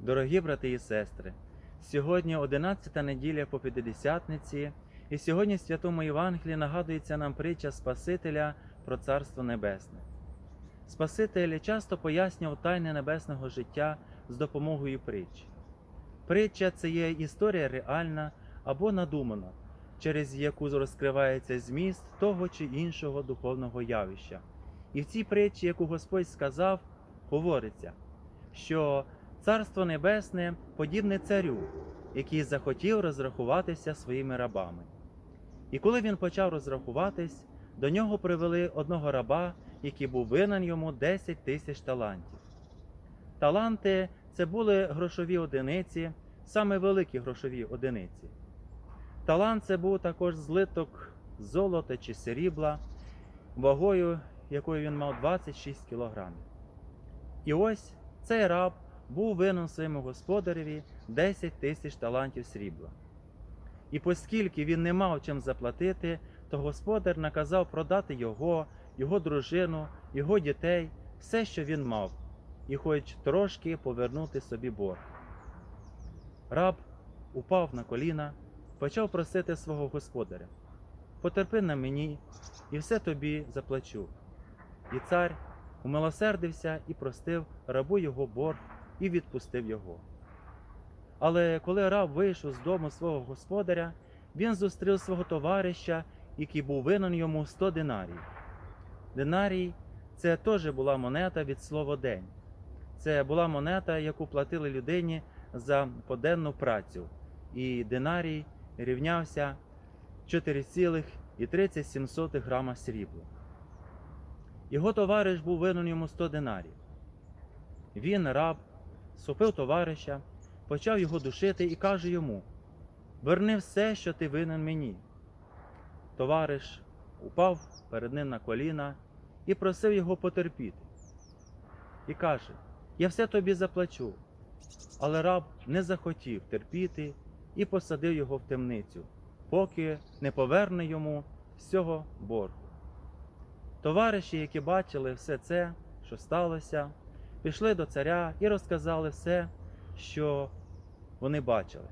Дорогі брати і сестри, сьогодні 11 неділя по П'ятидесятниці, і сьогодні в Святому Євангелії нагадується нам притча Спасителя про Царство Небесне. Спаситель часто пояснював тайни небесного життя з допомогою притч. Притча це є історія реальна або надумана, через яку розкривається зміст того чи іншого духовного явища. І в цій притчі, яку Господь сказав, говориться, що Царство Небесне подібне царю, який захотів розрахуватися своїми рабами. І коли він почав розрахуватись, до нього привели одного раба, який був винен йому 10 тисяч талантів. Таланти це були грошові одиниці, саме великі грошові одиниці. Талант це був також злиток золота чи срібла, вагою, якою він мав 26 кілограмів. І ось цей раб був винен своєму господареві 10 тисяч талантів срібла. І оскільки він не мав чим заплатити, то господар наказав продати його, його дружину, його дітей, все, що він мав, і хоч трошки повернути собі борг. Раб упав на коліна, почав просити свого господаря: Потерпи на мені, і все тобі заплачу. І цар умилосердився і простив рабу його борг і відпустив його. Але коли раб вийшов з дому свого господаря, він зустрів свого товариша, який був винен йому 100 динарій. Динарій це теж була монета від слова день. Це була монета, яку платили людині за поденну працю. І динарій рівнявся 4,37 грама срібла. Його товариш був винен йому 100 динарів. Він, раб, схопив товариша, почав його душити і каже йому: Верни все, що ти винен мені. Товариш упав перед ним на коліна і просив його потерпіти. І каже: Я все тобі заплачу. Але раб не захотів терпіти і посадив його в темницю, поки не поверне йому всього боргу. Товариші, які бачили все це, що сталося, пішли до царя і розказали все, що вони бачили.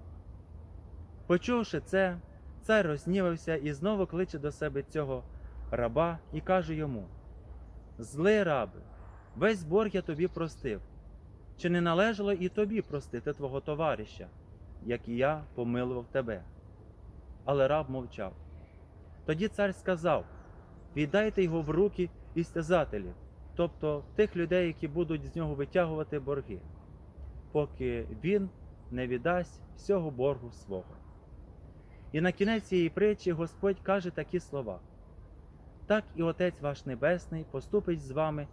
Почувши це, цар рознівався і знову кличе до себе цього раба і каже йому: Злий рабе, весь борг я тобі простив. Чи не належало і тобі простити твого товариша, як і я помилував тебе? Але раб мовчав. Тоді цар сказав: віддайте його в руки істязателів, тобто тих людей, які будуть з нього витягувати борги, поки він не віддасть всього боргу свого. І на кінець цієї притчі Господь каже такі слова: так і Отець ваш Небесний поступить з вами,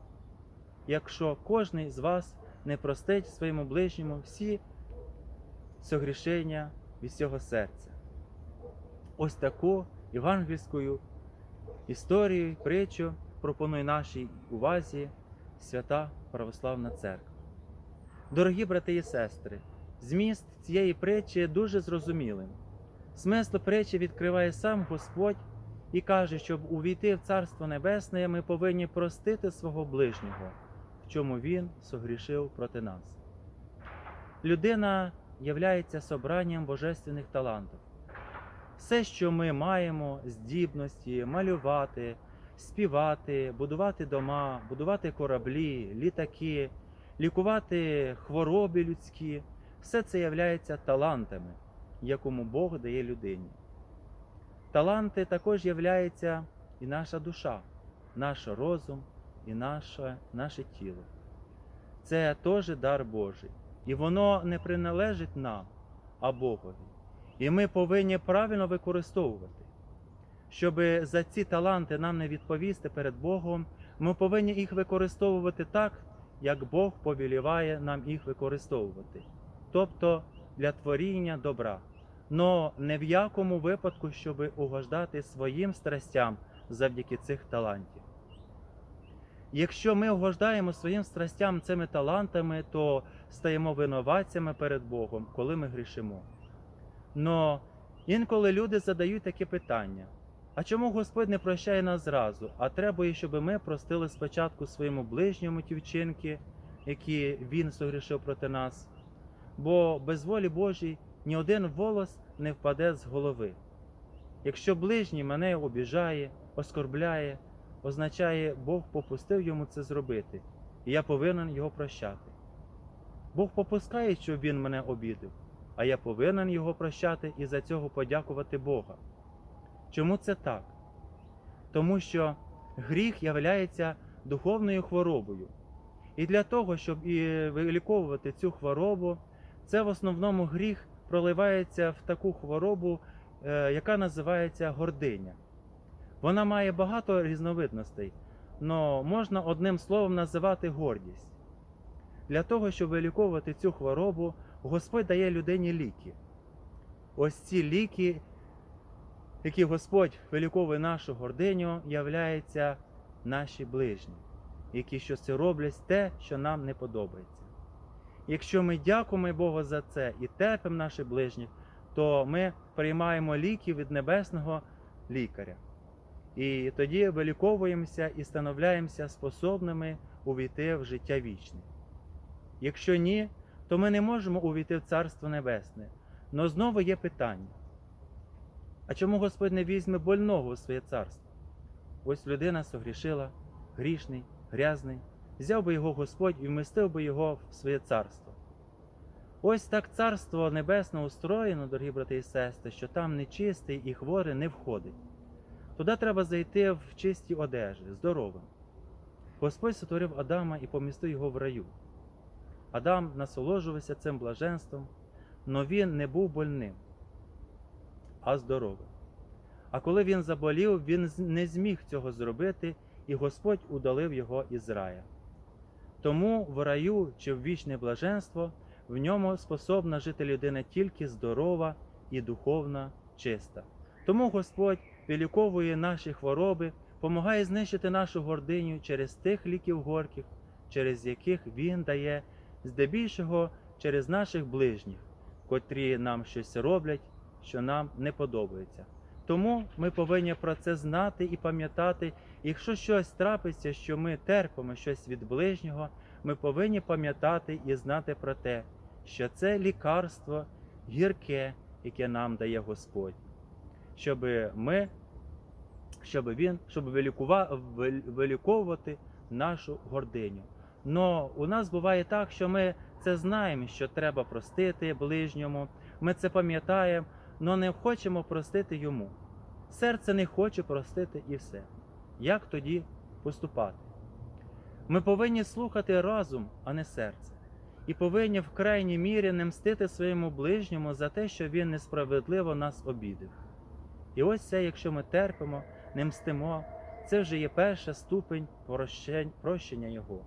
якщо кожний з вас не простить своєму ближньому всі согрішення від всього серця. Ось таку євангельську історію, притчу пропонує нашій увазі свята Православна Церква. Дорогі брати і сестри, зміст цієї притчі дуже зрозумілим. Смисло притчі відкриває сам Господь і каже, щоб увійти в Царство Небесне, ми повинні простити свого ближнього, в чому він согрішив проти нас. Людина являється собранням божественних талантів. Все, що ми маємо, здібності, малювати, співати, будувати дома, будувати кораблі, літаки, лікувати хвороби людські, все це являється талантами, якому Бог дає людині. Таланти також являється і наша душа, наш розум і наше, наше тіло. Це теж дар Божий. І воно не приналежить нам, а Богові. І ми повинні правильно використовувати. Щоб за ці таланти нам не відповісти перед Богом, ми повинні їх використовувати так, як Бог повіліває нам їх використовувати, тобто для творіння добра. Но не в якому випадку, щоб угождати своїм страстям завдяки цих талантів. Якщо ми угождаємо своїм страстям цими талантами, то стаємо винуватцями перед Богом, коли ми грішимо. Но інколи люди задають таке питання: а чому Господь не прощає нас зразу, а требує, щоб ми простили спочатку своєму ближньому ті вчинки, які Він согрішив проти нас, бо без волі Божій ні один волос не впаде з голови. Якщо ближній мене обіжає, оскорбляє, означає, Бог попустив йому це зробити, і я повинен його прощати. Бог попускає, щоб він мене обідив, а я повинен його прощати і за цього подякувати Бога. Чому це так? Тому що гріх являється духовною хворобою. І для того, щоб і виліковувати цю хворобу, це в основному гріх проливається в таку хворобу, е, яка називається гординя. Вона має багато різновидностей, але можна одним словом називати гордість. Для того, щоб виліковувати цю хворобу, Господь дає людині ліки. Ось ці ліки, які Господь виліковує нашу гординю, являються наші ближні, які щось роблять те, що нам не подобається. Якщо ми дякуємо Богу за це і терпимо наших ближніх, то ми приймаємо ліки від небесного лікаря. І тоді виліковуємося і становляємося способними увійти в життя вічне. Якщо ні, то ми не можемо увійти в Царство Небесне. Но знову є питання. А чому Господь не візьме больного у своє царство? Ось людина согрішила, грішний, грязний, взяв би його Господь і вмістив би його в своє царство. Ось так царство небесне устроєно, дорогі брати і сестри, що там нечистий і хворий не входить. Туди треба зайти в чистій одежі, здоровим. Господь сотворив Адама і помістив його в раю. Адам насолоджувався цим блаженством, але він не був больним, а здоровим. А коли він заболів, він не зміг цього зробити, і Господь удалив його із рая. Тому в раю чи в вічне блаженство в ньому способна жити людина тільки здорова і духовна чиста. Тому Господь виліковує наші хвороби, помагає знищити нашу гординю через тих ліків горьких, через яких Він дає, здебільшого через наших ближніх, котрі нам щось роблять, що нам не подобається. Тому ми повинні про це знати і пам'ятати. Якщо щось трапиться, що ми терпимо щось від ближнього, ми повинні пам'ятати і знати про те, що це лікарство гірке, яке нам дає Господь, щоб ми, щоб він, щоб виліковувати нашу гординю. Но у нас буває так, що ми це знаємо, що треба простити ближньому, ми це пам'ятаємо, але не хочемо простити йому. Серце не хоче простити і все. Як тоді поступати? Ми повинні слухати разум, а не серце, і повинні в крайній мірі не мстити своєму ближньому за те, що він несправедливо нас обідив. І ось це, якщо ми терпимо, не мстимо, це вже є перша ступень прощення Його.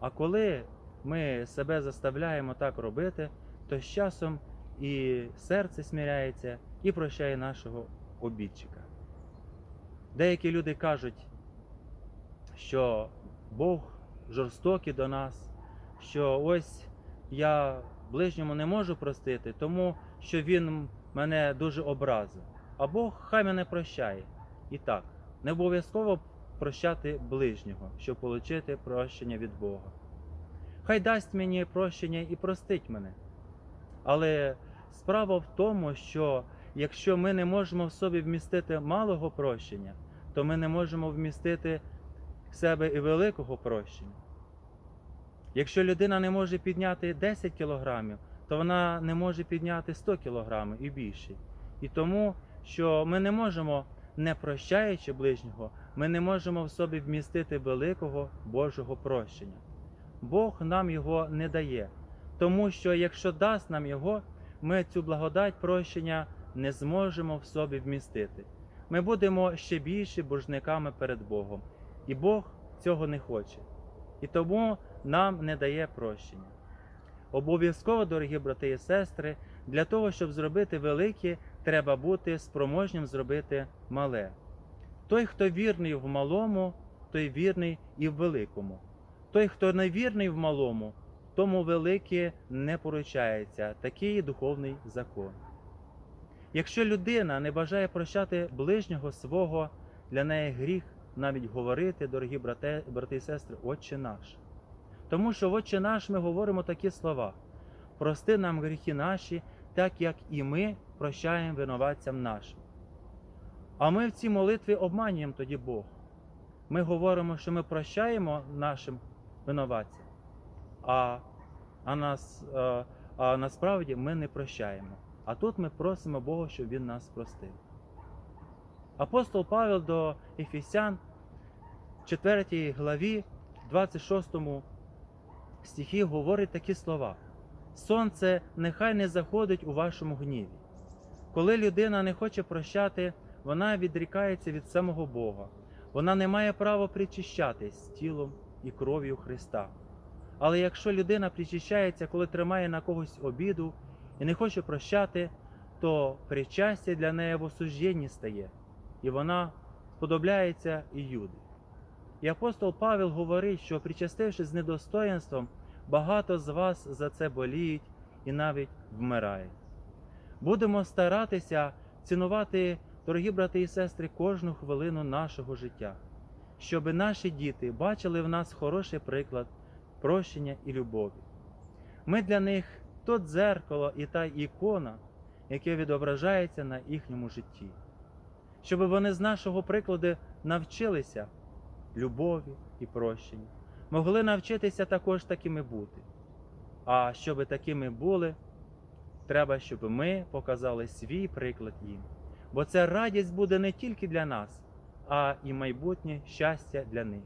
А коли ми себе заставляємо так робити, то з часом і серце сміряється, і прощає нашого обідчика. Деякі люди кажуть, що Бог жорстокий до нас, що ось я ближньому не можу простити, тому що він мене дуже образив. А Бог хай мене прощає. І так, не обов'язково прощати ближнього, щоб отримати прощення від Бога. Хай дасть мені прощення і простить мене. Але справа в тому, що якщо ми не можемо в собі вмістити малого прощення, то ми не можемо вмістити в себе і великого прощення. Якщо людина не може підняти 10 кілограмів, то вона не може підняти 100 кілограмів і більше. І тому, що ми не можемо, не прощаючи ближнього, ми не можемо в собі вмістити великого Божого прощення. Бог нам його не дає, тому що якщо дасть нам його, ми цю благодать прощення не зможемо в собі вмістити. Ми будемо ще більше боржниками перед Богом, і Бог цього не хоче. І тому нам не дає прощення. Обов'язково, дорогі брати і сестри, для того, щоб зробити велике, треба бути спроможнім зробити мале. Той, хто вірний в малому, той вірний і в великому. Той, хто не вірний в малому, тому велике не поручається. Такий духовний закон. Якщо людина не бажає прощати ближнього свого, для неї гріх навіть говорити, дорогі брати, брати і сестри, Отче наш. Тому що в Отче наш ми говоримо такі слова. прости нам гріхи наші, так як і ми прощаємо винуватцям нашим. А ми в цій молитві обманюємо тоді Бог. Ми говоримо, що ми прощаємо нашим винуватцям, а, а, нас, а, а насправді ми не прощаємо. А тут ми просимо Бога, щоб Він нас простив. Апостол Павел до Ефесян, 4 главі, 26 стихі говорить такі слова: Сонце нехай не заходить у вашому гніві. Коли людина не хоче прощати, вона відрікається від самого Бога. Вона не має права причищатись тілом і кров'ю Христа. Але якщо людина причищається, коли тримає на когось обіду і не хоче прощати, то причастя для неї в осужденні стає, і вона сподобляється і юди. І апостол Павел говорить, що причастившись з недостоїнством, багато з вас за це боліють і навіть вмирають. Будемо старатися цінувати, дорогі брати і сестри, кожну хвилину нашого життя, щоб наші діти бачили в нас хороший приклад прощення і любові. Ми для них то дзеркало і та ікона, яке відображається на їхньому житті, щоб вони з нашого прикладу навчилися любові і прощенню, могли навчитися також такими бути. А щоб такими були, треба, щоб ми показали свій приклад їм. Бо це радість буде не тільки для нас, а і майбутнє щастя для них,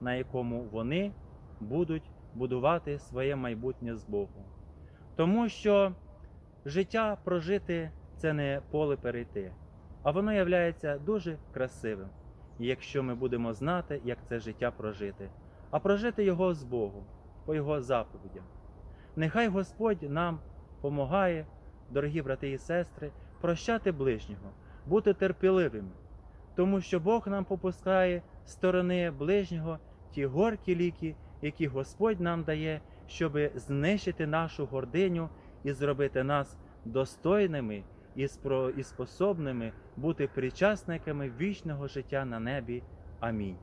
на якому вони будуть будувати своє майбутнє з Богом. Тому що життя прожити це не поле перейти, а воно являється дуже красивим, якщо ми будемо знати, як це життя прожити, а прожити його з Богом, по Його заповідям. Нехай Господь нам помагає, дорогі брати і сестри, прощати ближнього, бути терпеливими, тому що Бог нам попускає сторони ближнього ті горкі ліки, які Господь нам дає, щоб знищити нашу гординю і зробити нас достойними і способними бути причасниками вічного життя на небі. Амінь.